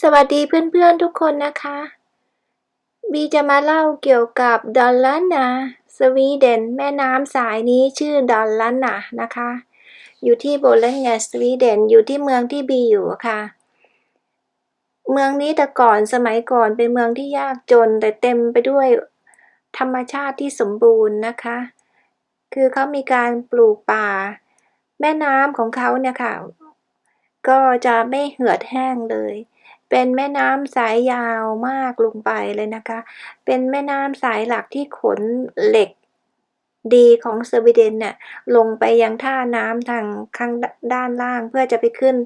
สวัสดีเพื่อนๆทุกคนนะคะ บีจะมาเล่าเกี่ยวกับดอลลานาสวีเดน แม่น้ำสายนี้ชื่อดอลลานานะคะ อยู่ที่โบเลนเงสวีเดนอยู่ที่เมืองที่บีอยู่ค่ะ เมืองนี้แต่ก่อนสมัยก่อนเป็นเมืองที่ยากจนแต่เต็มไปด้วยธรรมชาติที่สมบูรณ์นะคะ คือเขามีการปลูกป่า แม่น้ำของเขาเนี่ยค่ะ ก็จะไม่เหือดแห้งเลย เป็นแม่น้ำสายยาวมากลงไปเลยนะคะ เป็นแม่น้ำสายหลักที่ขนเหล็กดีของสวีเดนเนี่ยลงไปยังท่าน้ำทางข้างด้านล่างเพื่อจะไปขึ้น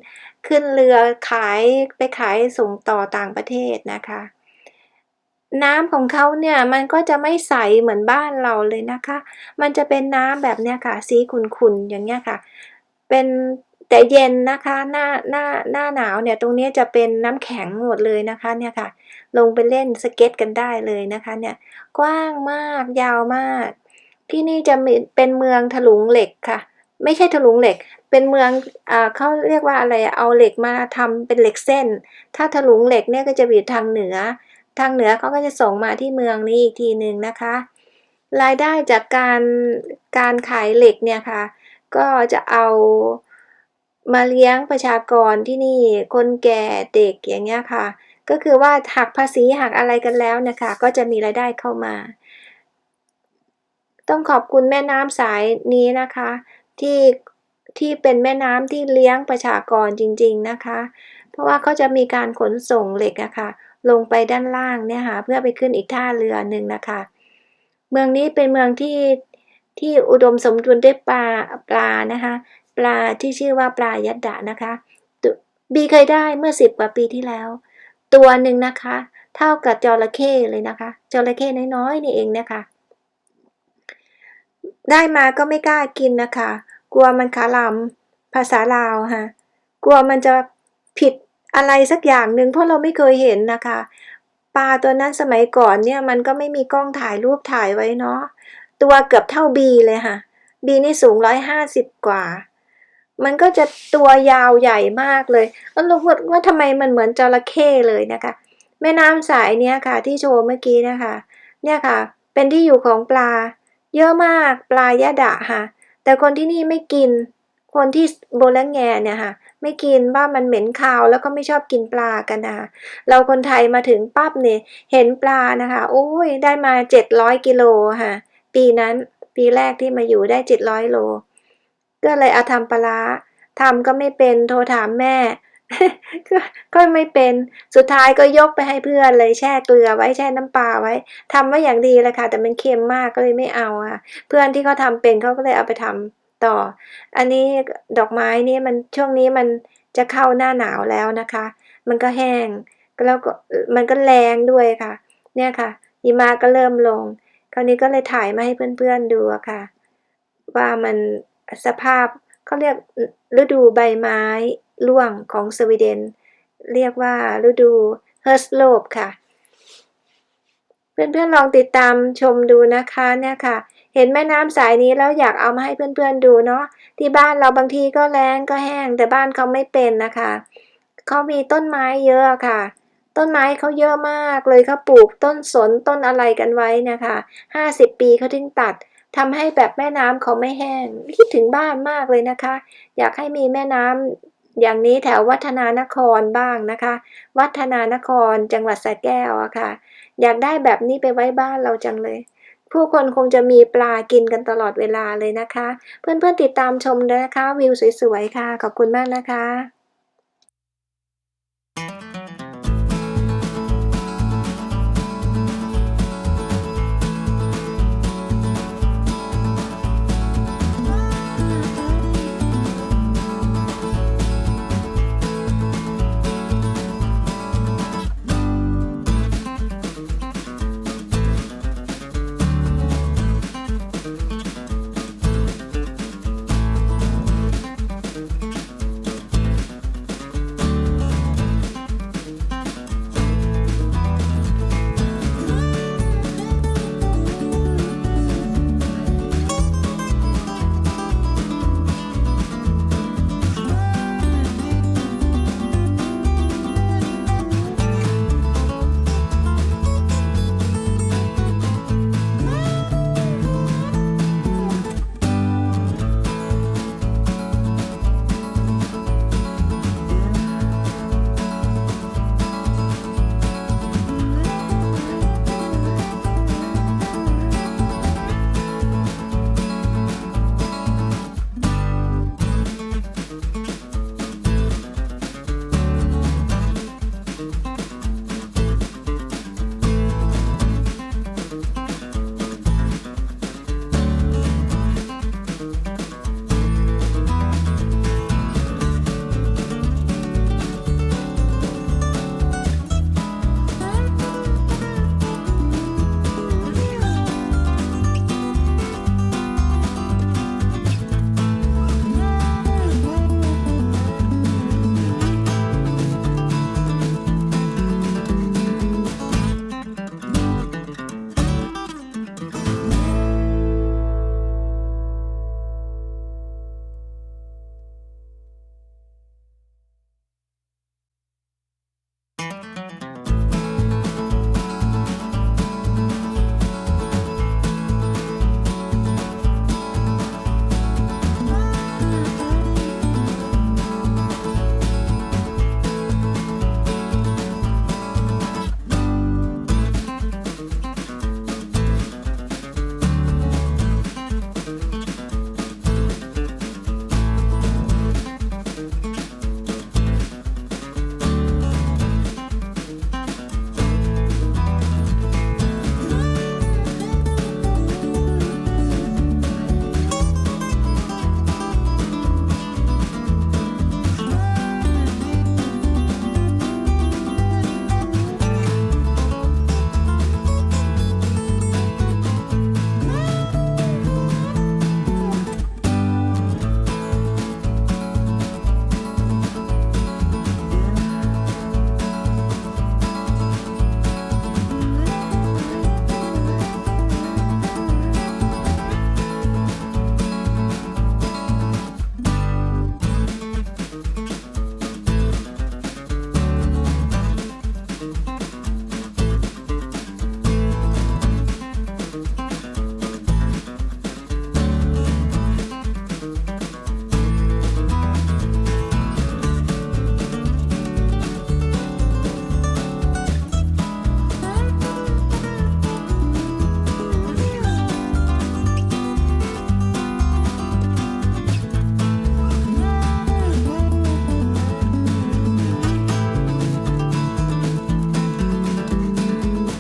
ขึ้นเรือขายไปขายส่งต่อต่างประเทศนะคะ น้ำของเขาเนี่ยมันก็จะไม่ใสเหมือนบ้านเราเลยนะคะ มันจะเป็นน้ำแบบเนี้ยค่ะ สีขุ่นๆอย่างเงี้ยค่ะ เป็น แต่เย็นนะคะหน้าหน้าหน้าหนาวเนี่ยตรงนี้จะเป็นน้ำแข็งหมดเลยนะคะเนี่ยค่ะ ลงไปเล่นสเก็ตกันได้เลยนะคะเนี่ยกว้างมากยาวมาก ที่นี่จะเป็นเมืองถลุงเหล็กค่ะ ไม่ใช่ถลุงเหล็ก เป็นเมืองอ่าเขาเรียกว่าอะไรเอาเหล็กมาทำเป็นเหล็กเส้น ถ้าถลุงเหล็กเนี่ยก็จะอยู่ทางเหนือ ทางเหนือเขาก็จะส่งมาที่เมืองนี้อีกทีหนึ่งนะคะ รายได้จากการการขายเหล็กเนี่ยค่ะ ก็จะเอา มาเลี้ยงประชากรที่นี่ คนแก่เด็กอย่างเงี้ยค่ะ ก็คือว่าหักภาษีหักอะไรกันแล้วนะคะ ก็จะมีรายได้เข้ามา ต้องขอบคุณแม่น้ำสายนี้นะคะ ที่ที่เป็นแม่น้ำที่เลี้ยงประชากรจริง ๆนะคะ เพราะว่าเขาจะมีการขนส่งเหล็กอะคะ่ะลงไปด้านล่างเนี่ยค่ะเพื่อไปขึ้นอีกท่าเรือหนึ่งนะคะ เมืองนี้เป็นเมืองที่ที่อุดมสมบูรณ์ด้วยปลาปลานะคะ ปลาที่ชื่อว่าปลายัดดะนะคะบีเคยได้เมื่อสิบกว่าปีที่แล้ว ตัวหนึ่งนะคะ เท่ากับจระเข้เลยนะคะจระเข้น้อยๆนี่เองนะคะ ได้มาก็ไม่กล้ากินนะคะ กลัวมันขาลำภาษาลาวฮะกลัวมันจะผิดอะไรสักอย่างหนึ่งเพราะเราไม่เคยเห็นนะคะปลาตัวนั้นสมัยก่อนเนี่ยมันก็ไม่มีกล้องถ่ายรูปถ่ายไว้เนาะตัวเกือบเท่าบีเลยค่ะบีนี่สูงร้อยห้าสิบกว่า มันก็จะตัวยาวใหญ่มากเลยแล้วเราพูดว่าทำไมมันเหมือนจระเข้เลยนะคะ แม่น้ำสายเนี้ยค่ะ ที่โชว์เมื่อกี้นะคะ เนี่ยค่ะ เป็นที่อยู่ของปลา เยอะมากปลายะดะค่ะ แต่คนที่นี่ไม่กิน คนที่โบลังแงเนี่ยค่ะ ไม่กินว่ามันเหม็นคาวแล้วก็ไม่ชอบกินปลากันนะคะเราคนไทยมาถึงปั๊บเนี่ยเห็นปลานะคะ โอ้ยได้มาเจ็ดร้อยกิโลค่ะ ปีนั้นปีแรกที่มาอยู่ได้เจ็ดร้อยโล ก็เลยเอาทำปลาทำก็ไม่เป็นโทรถามแม่ก็ไม่เป็น สุดท้ายก็ยกไปให้เพื่อนเลยแช่เกลือไว้แช่น้ำปลาไว้ทำไว้อย่างดีเลยค่ะ แต่มันเค็มมากก็เลยไม่เอาค่ะ เพื่อนที่เขาทาเป็นเขาก็เลยเอาไปทำต่อ อันนี้ดอกไม้นี่มันช่วงนี้มันจะเข้าหน้าหนาวแล้วนะคะ มันก็แห้งแล้วก็มันก็แรงด้วยค่ะ เนี่ยค่ะหิมะก็เริ่มลง คราวนี้ก็เลยถ่ายมาให้เพื่อนๆดูค่ะ ว่ามัน สภาพเขาเรียกฤดูใบไม้ร่วงของสวีเดน เรียกว่าฤดูเฮิร์สโลบค่ะ เพื่อนๆลองติดตามชมดูนะคะเนี่ยค่ะ เห็นแม่น้ำสายนี้แล้วอยากเอามาให้เพื่อนๆดูเนาะที่บ้านเราบางทีก็แรงก็แห้งแต่บ้านเขาไม่เป็นนะคะเขามีต้นไม้เยอะค่ะ ต้นไม้เขาเยอะมากเลยเขาปลูกต้นสนต้นอะไรกันไว้นะคะห้าสิบปีเขาถึงตัด ทำให้แบบแม่น้ำเขาไม่แห้ง คิดถึงบ้านมากเลยนะคะ อยากให้มีแม่น้ำอย่างนี้แถววัฒนานครบ้างนะคะ วัฒนานครจังหวัดสระแก้วอะค่ะ อยากได้แบบนี้ไปไว้บ้านเราจังเลย ผู้คนคงจะมีปลากินกันตลอดเวลาเลยนะคะ เพื่อนๆติดตามชมนะคะ วิวสวยๆค่ะ ขอบคุณมากนะคะ